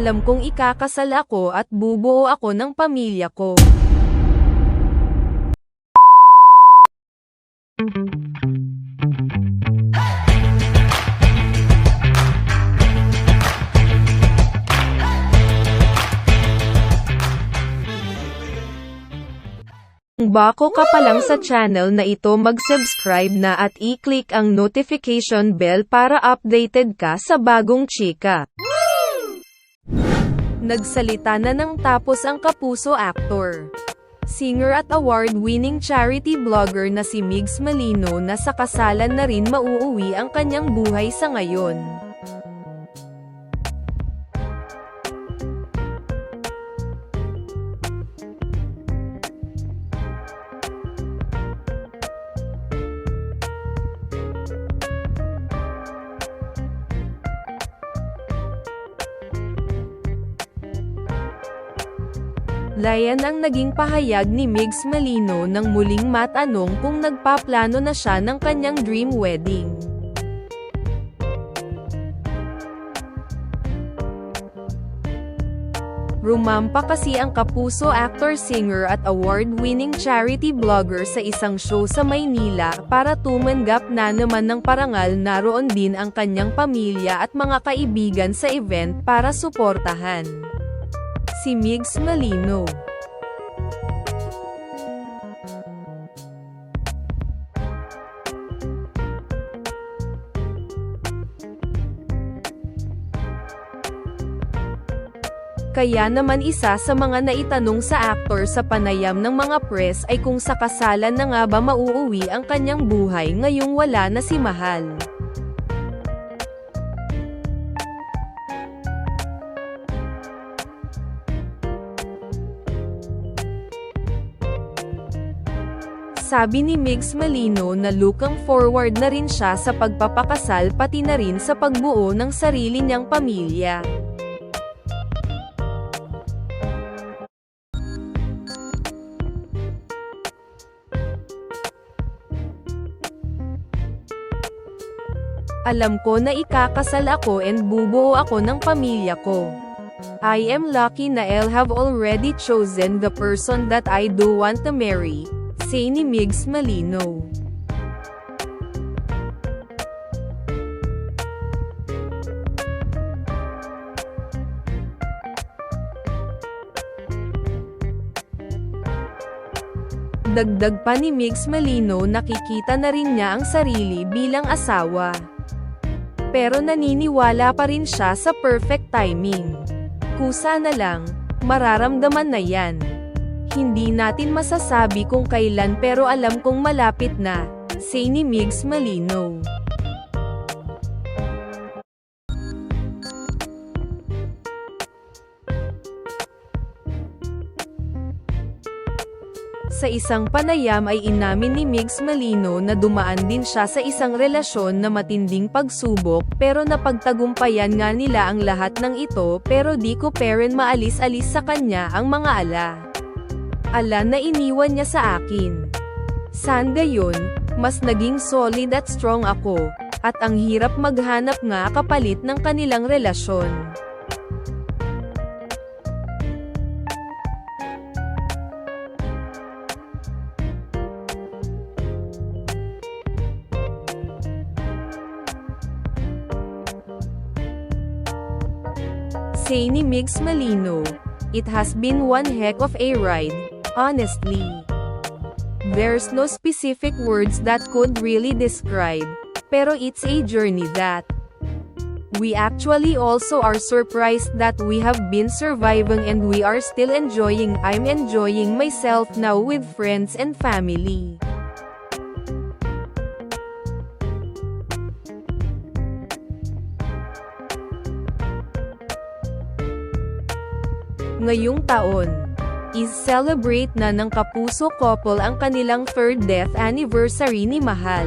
Alam kong ikakasal ako at bubuo ako ng pamilya ko. Kung bako ka pa lang sa channel na ito mag-subscribe na at i-click ang notification bell para updated ka sa bagong chika. Nagsalita na ng tapos ang kapuso actor. Singer at award-winning charity blogger na si Migs Malino na sa kasalan na rin mauuwi ang kanyang buhay sa ngayon. Layan ang naging pahayag ni Migs Malino nang muling matanong kung nagpaplano na siya ng kanyang dream wedding. Rumampa kasi ang kapuso actor singer at award-winning charity blogger sa isang show sa Maynila para tumanggap na naman ng parangal naroon din ang kanyang pamilya at mga kaibigan sa event para suportahan. Si Migs Malino Kaya naman isa sa mga naitanong sa aktor sa panayam ng mga press ay kung sa kasalan na nga ba mauuwi ang kanyang buhay ngayong wala na si Mahal. Sabi ni Migs Malino na looking forward na rin siya sa pagpapakasal pati na rin sa pagbuo ng sarili niyang pamilya. Alam ko na ikakasal ako and bubuo ako ng pamilya ko. I am lucky na I'll have already chosen the person that I do want to marry, say ni Migs Malino. Dagdag pa ni Migs Malino nakikita na rin niya ang sarili bilang asawa. Pero naniniwala pa rin siya sa perfect timing. Kusa na lang, mararamdaman na yan. Hindi natin masasabi kung kailan pero alam kong malapit na, say ni Migs Malino. Sa isang panayam ay inamin ni Migs Malino na dumaan din siya sa isang relasyon na matinding pagsubok pero napagtagumpayan nga nila ang lahat ng ito pero di ko peren maalis-alis sa kanya ang mga ala. Ala na iniwan niya sa akin. San gayon, mas naging solid at strong ako, at ang hirap maghanap nga kapalit ng kanilang relasyon. Say ni Migs Malino, it has been one heck of a ride, honestly. There's no specific words that could really describe, pero it's a journey that we actually also are surprised that we have been surviving and we are still enjoying. I'm enjoying myself now with friends and family. Ngayong taon, is celebrate na ng Kapuso couple ang kanilang third death anniversary ni Mahal.